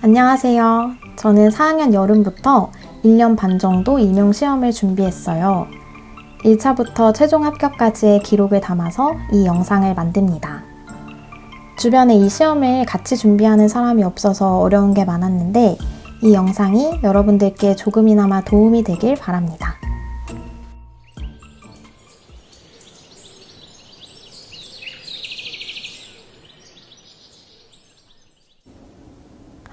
안녕하세요. 저는 4학년 여름부터 1년 반 정도 임용 시험을 준비했어요. 1차부터 최종 합격까지의 기록을 담아서 이 영상을 만듭니다. 주변에 이 시험을 같이 준비하는 사람이 없어서 어려운 게 많았는데 이 영상이 여러분들께 조금이나마 도움이 되길 바랍니다.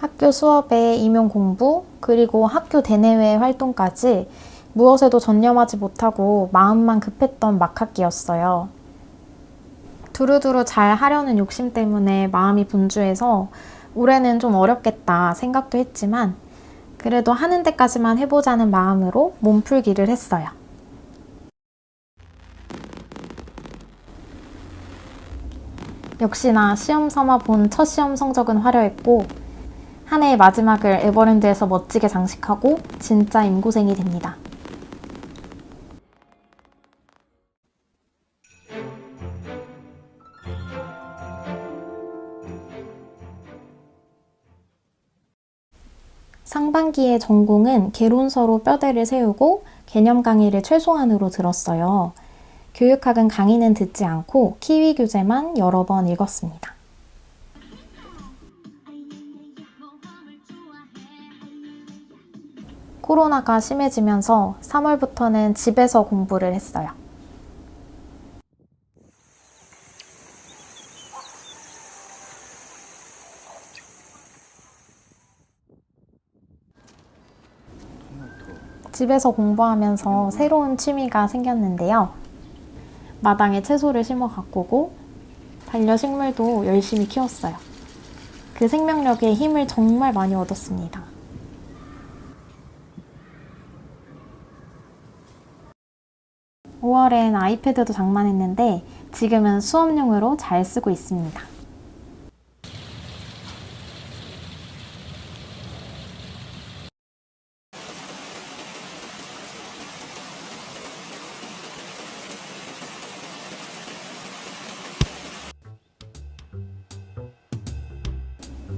학교 수업에 임용 공부, 그리고 학교 대내외 활동까지 무엇에도 전념하지 못하고 마음만 급했던 막학기였어요. 두루두루 잘 하려는 욕심 때문에 마음이 분주해서 올해는 좀 어렵겠다 생각도 했지만 그래도 하는 데까지만 해보자는 마음으로 몸풀기를 했어요. 역시나 시험 삼아 본 첫 시험 성적은 화려했고 한 해의 마지막을 에버랜드에서 멋지게 장식하고 진짜 인고생이 됩니다. 상반기의 전공은 개론서로 뼈대를 세우고 개념 강의를 최소한으로 들었어요. 교육학은 강의는 듣지 않고 키위 교재만 여러 번 읽었습니다. 코로나가 심해지면서 3월부터는 집에서 공부를 했어요. 집에서 공부하면서 새로운 취미가 생겼는데요. 마당에 채소를 심어 가꾸고 반려식물도 열심히 키웠어요. 그 생명력에 힘을 정말 많이 얻었습니다. (5월엔) 아이패드도 장만했는데 지금은 수업용으로 잘 쓰고 있습니다.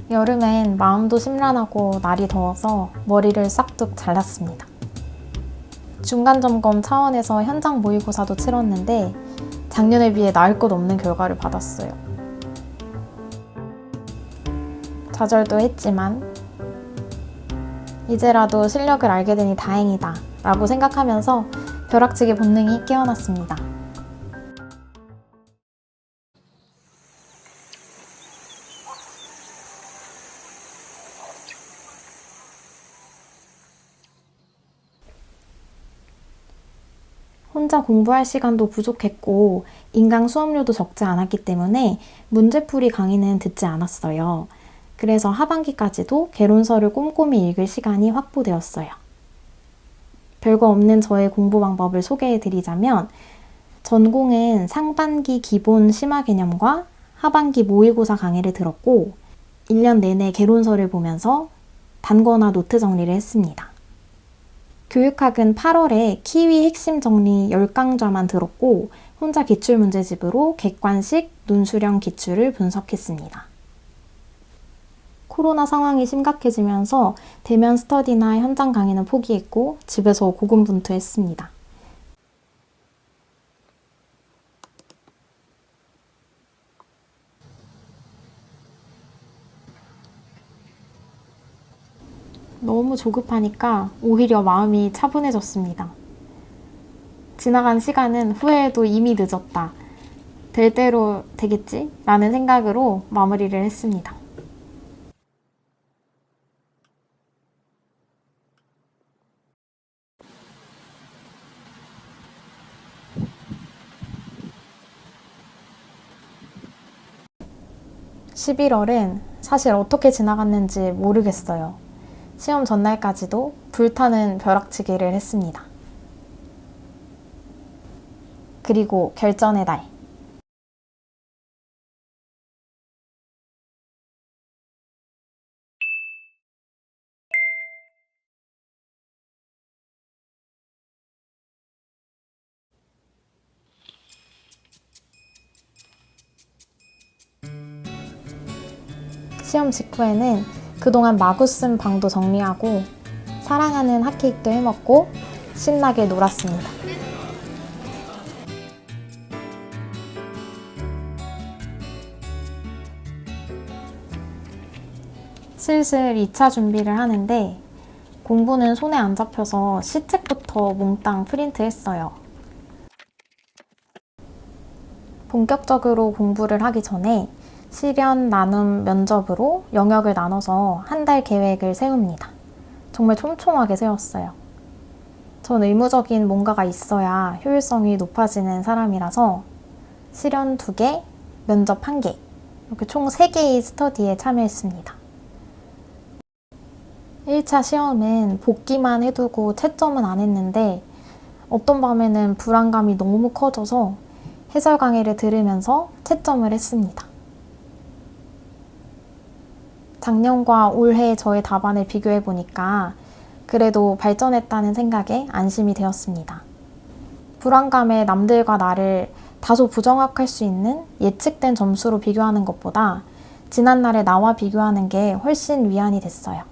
여름엔 마음도 심란하고 날이 더워서 머리를 싹둑 잘랐습니다. 중간 점검 차원에서 현장 모의고사도 치렀는데 작년에 비해 나을 것 없는 결과를 받았어요. 좌절도 했지만 이제라도 실력을 알게 되니 다행이다 라고 생각하면서 벼락치기 본능이 깨어났습니다. 혼자 공부할 시간도 부족했고 인강 수업료도 적지 않았기 때문에 문제풀이 강의는 듣지 않았어요. 그래서 하반기까지도 개론서를 꼼꼼히 읽을 시간이 확보되었어요. 별거 없는 저의 공부 방법을 소개해 드리자면 전공은 상반기 기본 심화 개념과 하반기 모의고사 강의를 들었고 1년 내내 개론서를 보면서 단거나 노트 정리를 했습니다. 교육학은 8월에 키위 핵심 정리 10강좌만 들었고 혼자 기출 문제집으로 객관식 논술형 기출을 분석했습니다. 코로나 상황이 심각해지면서 대면 스터디나 현장 강의는 포기했고 집에서 고군분투했습니다. 너무 조급하니까 오히려 마음이 차분해졌습니다. 지나간 시간은 후회해도 이미 늦었다. 될 대로 되겠지? 라는 생각으로 마무리를 했습니다. (11월은) 사실 어떻게 지나갔는지 모르겠어요. 시험 전날까지도 불타는 벼락치기를 했습니다. 그리고 결전의 날. 시험 직후에는 그동안 마구 쓴 방도 정리하고 사랑하는 핫케이크도 해먹고 신나게 놀았습니다. 슬슬 2차 준비를 하는데 공부는 손에 안 잡혀서 시책부터 몽땅 프린트했어요. 본격적으로 공부를 하기 전에 실연, 나눔, 면접으로 영역을 나눠서 한 달 계획을 세웁니다. 정말 촘촘하게 세웠어요. 전 의무적인 뭔가가 있어야 효율성이 높아지는 사람이라서 실연 2개, 면접 1개, 이렇게 총 3개의 스터디에 참여했습니다. 1차 시험은 복기만 해두고 채점은 안 했는데 어떤 밤에는 불안감이 너무 커져서 해설 강의를 들으면서 채점을 했습니다. 작년과 올해 저의 답안을 비교해 보니까 그래도 발전했다는 생각에 안심이 되었습니다. 불안감에 남들과 나를 다소 부정확할 수 있는 예측된 점수로 비교하는 것보다 지난날의 나와 비교하는 게 훨씬 위안이 됐어요.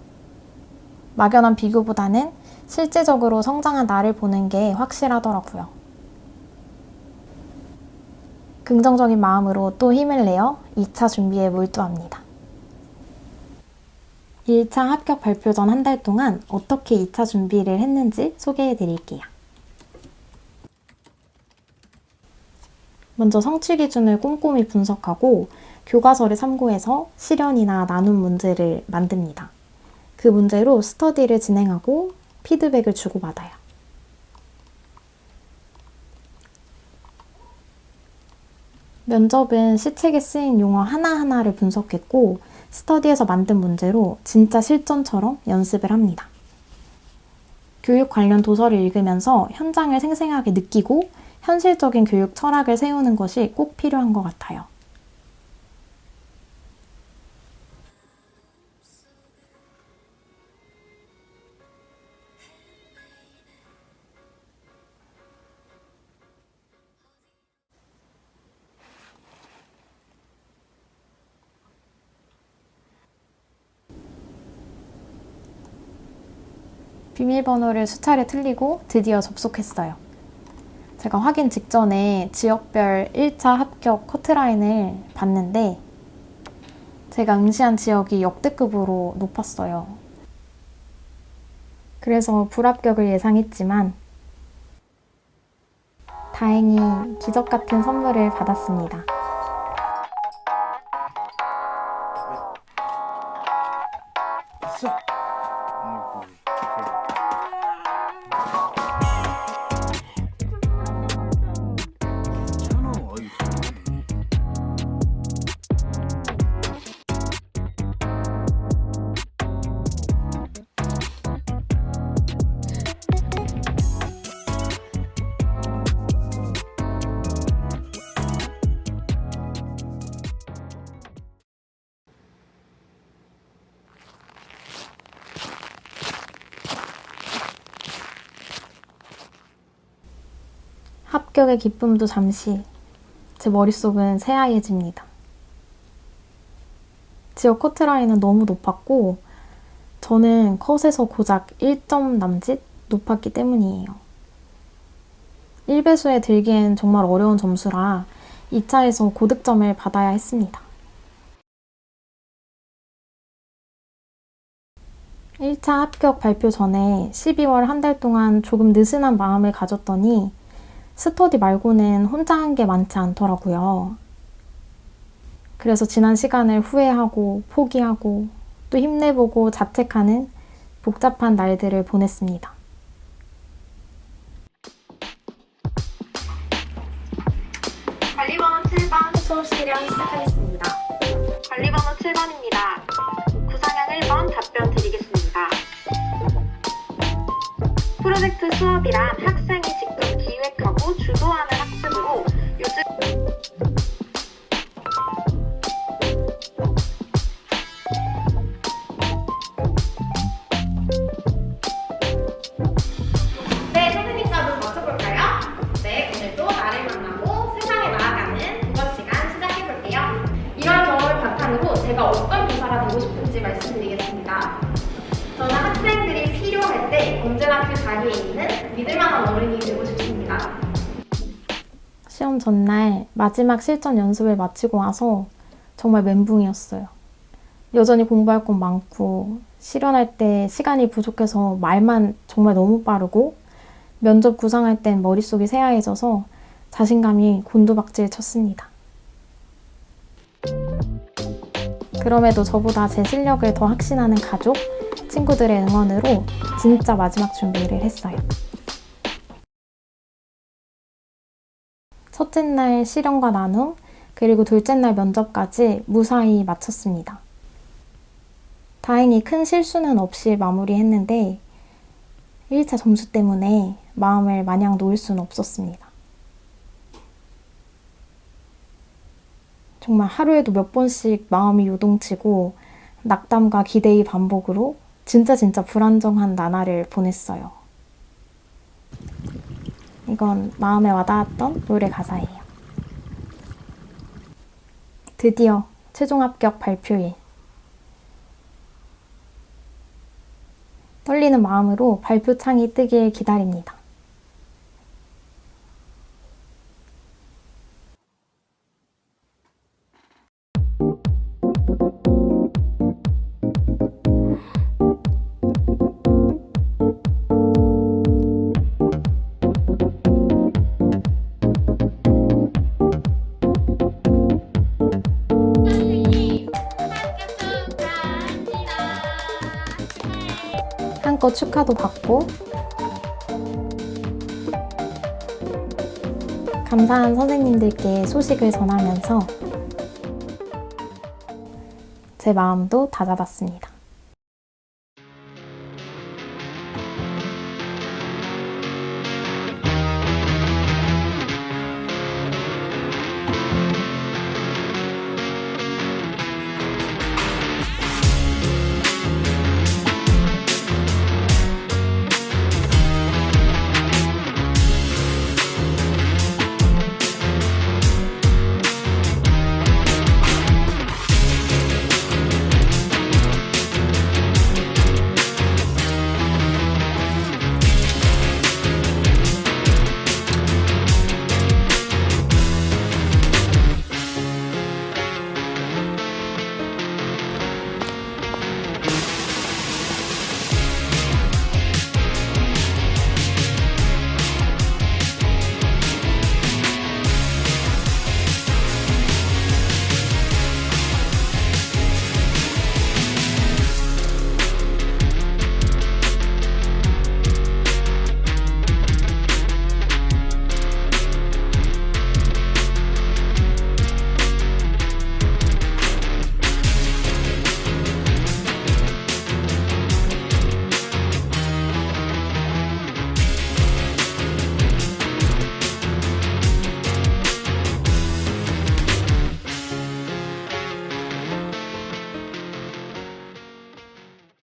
막연한 비교보다는 실제적으로 성장한 나를 보는 게 확실하더라고요. 긍정적인 마음으로 또 힘을 내어 2차 준비에 몰두합니다. 1차 합격 발표 전 한 달 동안 어떻게 2차 준비를 했는지 소개해 드릴게요. 먼저 성취 기준을 꼼꼼히 분석하고 교과서를 참고해서 실연이나 나눔 문제를 만듭니다. 그 문제로 스터디를 진행하고 피드백을 주고받아요. 면접은 시책에 쓰인 용어 하나하나를 분석했고 스터디에서 만든 문제로 진짜 실전처럼 연습을 합니다. 교육 관련 도서를 읽으면서 현장을 생생하게 느끼고 현실적인 교육 철학을 세우는 것이 꼭 필요한 것 같아요. 비밀번호를 수차례 틀리고 드디어 접속했어요. 제가 확인 직전에 지역별 1차 합격 커트라인을 봤는데 제가 응시한 지역이 역대급으로 높았어요. 그래서 불합격을 예상했지만 다행히 기적 같은 선물을 받았습니다. 됐어. 합격의 기쁨도 잠시 제 머릿속은 새하얘집니다. 지역 커트라인은 너무 높았고 저는 컷에서 고작 1점 남짓 높았기 때문이에요. 1배수에 들기엔 정말 어려운 점수라 2차에서 고득점을 받아야 했습니다. 1차 합격 발표 전에 12월 한 달 동안 조금 느슨한 마음을 가졌더니 스터디 말고는 혼자 한 게 많지 않더라고요. 그래서 지난 시간을 후회하고 포기하고 또 힘내보고 자책하는 복잡한 날들을 보냈습니다. 관리번호 7번 수업 실현 시작하겠습니다. 관리번호 7번입니다. 구상형 1번 답변 드리겠습니다. 프로젝트 수업이란 학생이 직접 주도하는 학습으로 요즘 시험 전날 마지막 실전 연습을 마치고 와서 정말 멘붕이었어요. 여전히 공부할 건 많고 실현할 때 시간이 부족해서 말만 정말 너무 빠르고 면접 구상할 땐 머릿속이 새하얘져서 자신감이 곤두박질 쳤습니다. 그럼에도 저보다 제 실력을 더 확신하는 가족, 친구들의 응원으로 진짜 마지막 준비를 했어요. 첫째 날 실현과 나눔, 그리고 둘째 날 면접까지 무사히 마쳤습니다. 다행히 큰 실수는 없이 마무리했는데 1차 점수 때문에 마음을 마냥 놓을 수는 없었습니다. 정말 하루에도 몇 번씩 마음이 요동치고 낙담과 기대의 반복으로 진짜 진짜 불안정한 나날을 보냈어요. 이건 마음에 와닿았던 노래 가사예요. 드디어 최종 합격 발표일. 떨리는 마음으로 발표창이 뜨길 기다립니다. 한껏 축하도 받고 감사한 선생님들께 소식을 전하면서 제 마음도 다잡았습니다.